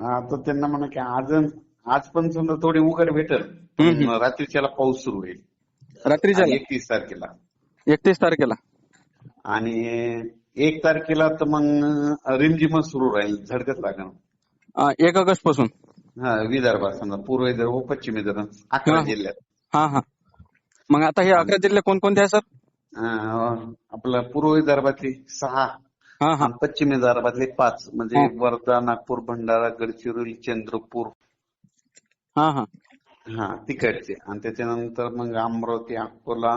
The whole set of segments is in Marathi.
आता त्यांना म्हणा की आज आज पण समजा थोडी उघड भेटल. रात्रीच्याला पाऊस सुरू होईल. रात्रीच्या एकतीस तारखेला. एकतीस तारखेला. आणि एक तारखेला तर मग रिमझिमच सुरू राहील झडकत लागणार एक ऑगस्टपासून. हा विदर्भात समजा पूर्व विदर्भ व पश्चिम विदर्भ अकरा. जिल्ह्यात. हा हा. मग आता हे अकरा जिल्हे कोणकोणते आहे सर? आपलं पूर्व विदर्भातले सहा पश्चिम विदर्भातले पाच म्हणजे. वर्धा नागपूर भंडारा गडचिरोली चंद्रपूर. हा हा. हा तिकडचे. आणि त्याच्यानंतर मग अमरावती अकोला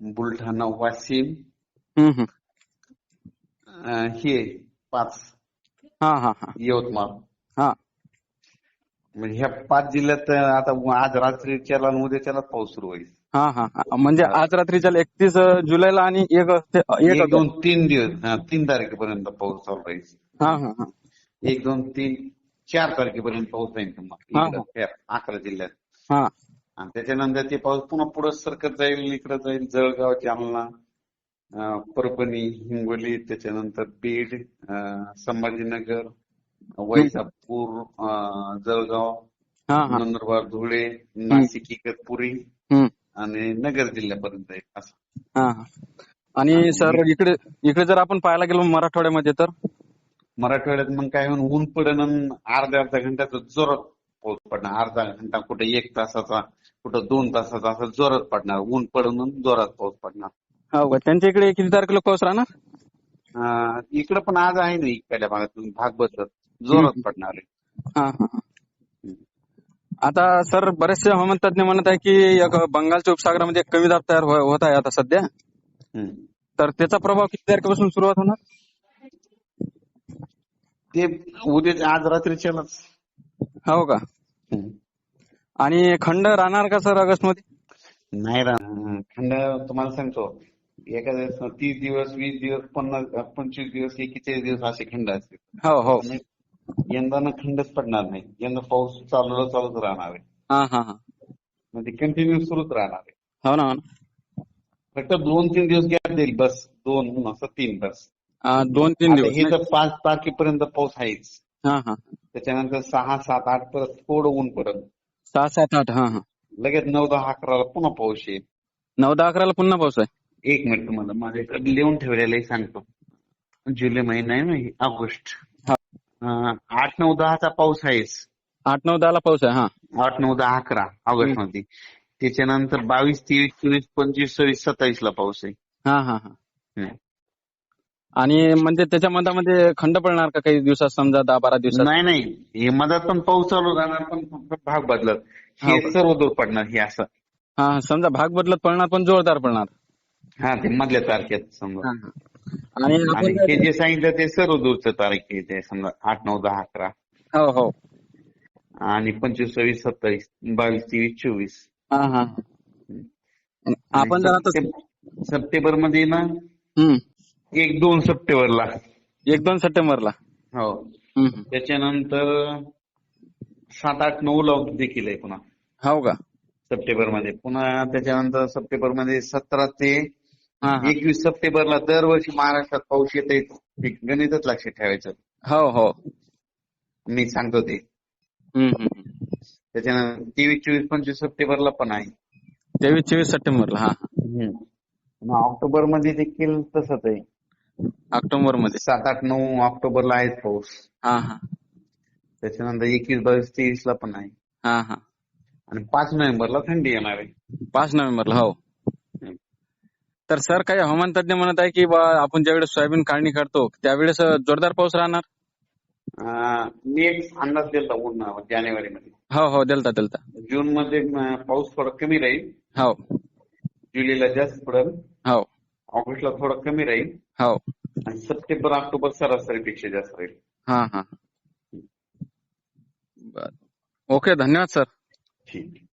बुलढाणा वाशिम. हे पाच. हा हा हा. यवतमाळ. हा. म्हणजे ह्या पाच जिल्ह्यात आता आज रात्रीच्याला आणि उद्याच्याला पाऊस सुरू होईल. हा हा हा. म्हणजे आज रात्रीच्या एकतीस जुलैला आणि एक ते- एक. दोन तीन दिवस हा, तीन तारखेपर्यंत पाऊस चालू राहील. हा हा हा. एक दोन तीन चार तारखेपर्यंत पाऊस राहील हा, तुम्हाला इकडं, ह्या अकरा जिल्ह्यात. हा. आणि त्याच्यानंतर ते पाऊस पुन्हा पुढे सरकत जाईल इकडे जाईल जळगाव जालना अं, परभणी हिंगोली त्याच्यानंतर बीड अं, संभाजीनगर वैजापूर जळगाव नंदुरबार धुळे नाशिक इगतपुरी आणि नगर जिल्ह्यापर्यंत आहे असं. आणि सर इकडे इकडे जर आपण पाहायला गेलो मराठवाड्यामध्ये तर? मराठवाड्यात मग काय होऊन ऊन पडन अर्ध्या अर्ध्या घंट्याचा जोरात पाऊस पडणार. अर्धा घंटा कुठे एक तासाचा कुठं दोन तासाचा असं जोरात पडणार. ऊन पडून जोरात पाऊस पडणार. हो का? त्यांच्या इकडे किती तारखेला पाऊस राहणार? इकडं पण आज आहे ना इकडल्या भागात भाग बदलत जोरात पडणार आहे. हा हा हा. आता सर बरेचसे हवामान तज्ञ म्हणत आहे की एक बंगालच्या उपसागरामध्ये कमी दाब तयार हो- होत आहे आता सध्या. तर त्याचा प्रभाव किती तारखेपासून सुरुवात होणार? ते उद्या आज रात्रीच्यालाच हो का? आणि खंड राहणार का सर ऑगस्टमध्ये नाही राहणार. खंड तुम्हाला सांगतो. एखाद्या तीस दिवस वीस दिवस पन्नास पंचवीस दिवस एकेचाळीस दिवस असे खंड असतील हो हो. यंदा ना खंडच पडणार नाही. यंदा पाऊस चालू चालूच राहणार आहे. हा हा हा. म्हणजे कंटिन्यू सुरूच राहणार आहे. हो ना हो ना. फक्त दोन तीन दिवस गॅप देईल बस. दोन असं तीन बस. आ, दोन तीन आता हे? तर पाच तारखेपर्यंत पाऊस आहेच. हा हा. त्याच्यानंतर सहा सात आठ परत थोडं ऊन पडत सहा सात आठ हा हा. लगेच नऊ दहा अकराला पुन्हा पाऊस येईल. नऊ दहा अकराला पुन्हा पाऊस आहे? एक मिनिट तुम्हाला. माझ्याकडे लिहून ठेवलेलं आहे सांगतो. जुलै महिना आहे ना हे, ऑगस्ट. आठ नऊ दहाचा पाऊस आहेच. आठ नऊ दहाला पाऊस आहे हा. आठ नऊ दहा अकरा ऑगस्टमध्ये. त्याच्यानंतर बावीस तेवीस चोवीस पंचवीस सव्वीस सत्तावीस ला पाऊस आहे. हा हा हा. आणि म्हणजे त्याच्या मधामध्ये खंड पडणार का काही दिवसात समजा दहा बारा दिवसात? नाही नाही. हे मधात पण पाऊस चालू राहणार पण भाग बदलत. हे? सर्व दूर पडणार हे असं. हा समजा भाग बदलत पडणार पण जोरदार पडणार. हा ते मधल्या तारखेत समजा. आणि हे जे सांगितलं ते सर्व दूरचं तारीख आहे ते समजा आठ नऊ दहा अकरा. हो हो. आणि पंचवीस सव्वीस सत्तावीस बावीस तेवीस चोवीस. आपण सप्टेंबरमध्ये ना एक दोन सप्टेंबरला. एक दोन सप्टेंबरला. हो. त्याच्यानंतर सात आठ नऊ ला देखील आहे पुन्हा. हो का? सप्टेंबरमध्ये पुन्हा त्याच्यानंतर सप्टेंबरमध्ये सतरा ते एकवीस सप्टेंबरला दरवर्षी महाराष्ट्रात पाऊस येत आहे गणितच लक्षात ठेवायचं. हो हो. मी सांगतो ते. हम्म, हम्म, हम्म. त्याच्यानंतर तेवीस चोवीस पंचवीस सप्टेंबरला पण आहे. तेवीस चोवीस सप्टेंबरला हा. मग ऑक्टोबरमध्ये देखील तसंच आहे. ऑक्टोबरमध्ये सात आठ नऊ ऑक्टोबरला आहेच पाऊस. हा हा. त्याच्यानंतर एकवीस बावीस तेवीस ला पण आहे. हा हा. आणि पाच नोव्हेंबरला थंडी येणार आहे. पाच नोव्हेंबरला हो. तर सर काही हवामान तज्ञ म्हणत आहे की बा आपण ज्यावेळेस सोयाबीन काढणी करतो त्यावेळेस जोरदार पाऊस राहणार? अं, मी एक अंदाज दिला उन्हा जानेवारी मध्ये हो हो दिलता दिलता. जून मध्ये पाऊस थोडा कमी राहील. हो. जुलैला जास्त पडेल. हो. ऑगस्टला थोडा कमी राहील. हो. आणि सप्टेंबर ऑक्टोबर सरासरीपेक्षा जास्त राहील. हा हा. बर. ओके धन्यवाद सर. ठीक.